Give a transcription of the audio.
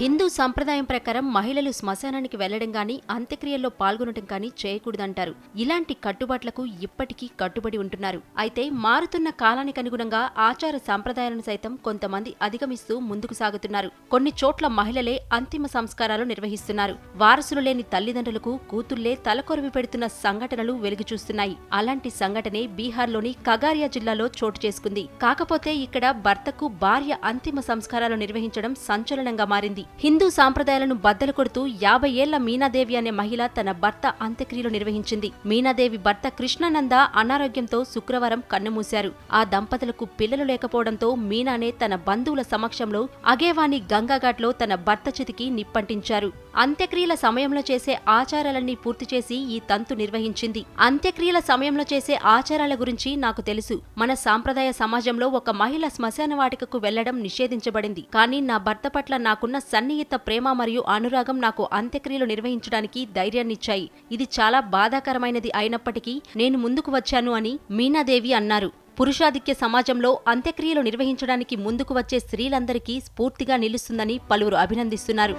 హిందూ సంప్రదాయం ప్రకారం మహిళలు శ్మశానానికి వెళ్ళడం గాని అంత్యక్రియల్లో పాల్గొనడం కానీ చేయకూడదంటారు. ఇలాంటి కట్టుబాట్లకు ఇప్పటికీ కట్టుబడి ఉంటున్నారు. అయితే మారుతున్న కాలానికి అనుగుణంగా ఆచార సంప్రదాయాలను సైతం కొంతమంది అధిగమిస్తూ ముందుకు సాగుతున్నారు. కొన్ని చోట్ల మహిళలే అంతిమ సంస్కారాలు నిర్వహిస్తున్నారు. వారసులు లేని తల్లిదండ్రులకు కూతుళ్ళే తలకొరవి పెడుతున్న సంఘటనలు వెలుగు చూస్తున్నాయి. అలాంటి సంఘటనే బీహార్లోని కగారియా జిల్లాలో చోటు చేసుకుంది. కాకపోతే ఇక్కడ భర్తకు భార్య అంతిమ సంస్కారాలు నిర్వహించడం సంచలనంగా మారింది. హిందూ సాంప్రదాయాలను బద్దలు కొడుతూ యాభై ఏళ్ళ మీనాదేవి అనే మహిళ తన భర్త అంత్యక్రియలు నిర్వహించింది. మీనాదేవి భర్త కృష్ణానంద అనారోగ్యంతో శుక్రవారం కన్నుమూశారు. ఆ దంపతులకు పిల్లలు లేకపోవడంతో మీనానే తన బంధువుల సమక్షంలో అగేవాని గంగాఘాట్లో తన భర్త చితికి నిప్పంటించారు. అంత్యక్రియల సమయంలో చేసే ఆచారాలన్నీ పూర్తి చేసి ఈ తంతు నిర్వహించింది. అంత్యక్రియల సమయంలో చేసే ఆచారాల గురించి నాకు తెలుసు. మన సాంప్రదాయ సమాజంలో ఒక మహిళ శ్మశాన వాటికకు వెళ్ళడం నిషేధించబడింది. కానీ నా భర్త పట్ల నాకున్న సన్నిహిత ప్రేమ మరియు అనురాగం నాకు అంత్యక్రియలు నిర్వహించడానికి ధైర్యాన్నిచ్చాయి. ఇది చాలా బాధాకరమైనది అయినప్పటికీ నేను ముందుకు వచ్చాను అని మీనాదేవి అన్నారు. పురుషాధిక్య సమాజంలో అంత్యక్రియలు నిర్వహించడానికి ముందుకు వచ్చే స్త్రీలందరికీ స్ఫూర్తిగా నిలుస్తుందని పలువురు అభినందిస్తున్నారు.